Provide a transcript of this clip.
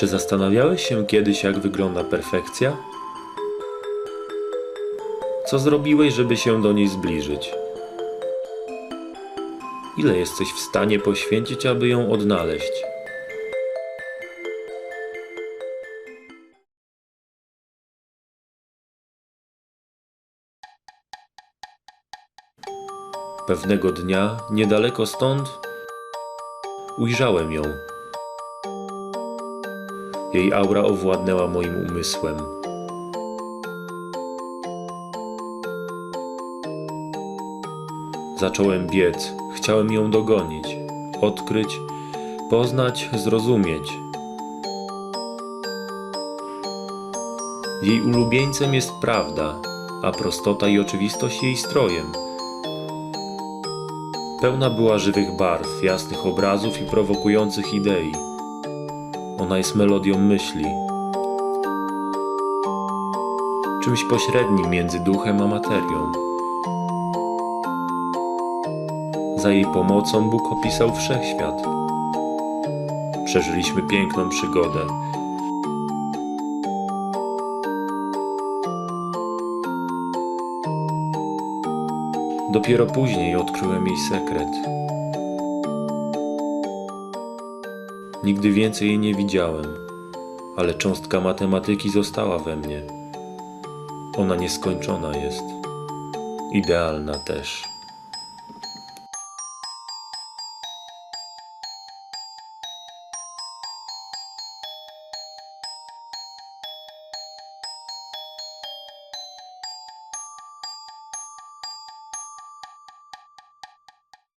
Czy zastanawiałeś się kiedyś, jak wygląda perfekcja? Co zrobiłeś, żeby się do niej zbliżyć? Ile jesteś w stanie poświęcić, aby ją odnaleźć? Pewnego dnia, niedaleko stąd, ujrzałem ją. Jej aura owładnęła moim umysłem. Zacząłem biec, chciałem ją dogonić, odkryć, poznać, zrozumieć. Jej ulubieńcem jest prawda, a prostota i oczywistość jej strojem. Pełna była żywych barw, jasnych obrazów i prowokujących idei. Ona jest melodią myśli. Czymś pośrednim między duchem a materią. Za jej pomocą Bóg opisał wszechświat. Przeżyliśmy piękną przygodę. Dopiero później odkryłem jej sekret. Nigdy więcej jej nie widziałem, ale cząstka matematyki została we mnie. Ona nieskończona jest. Idealna też.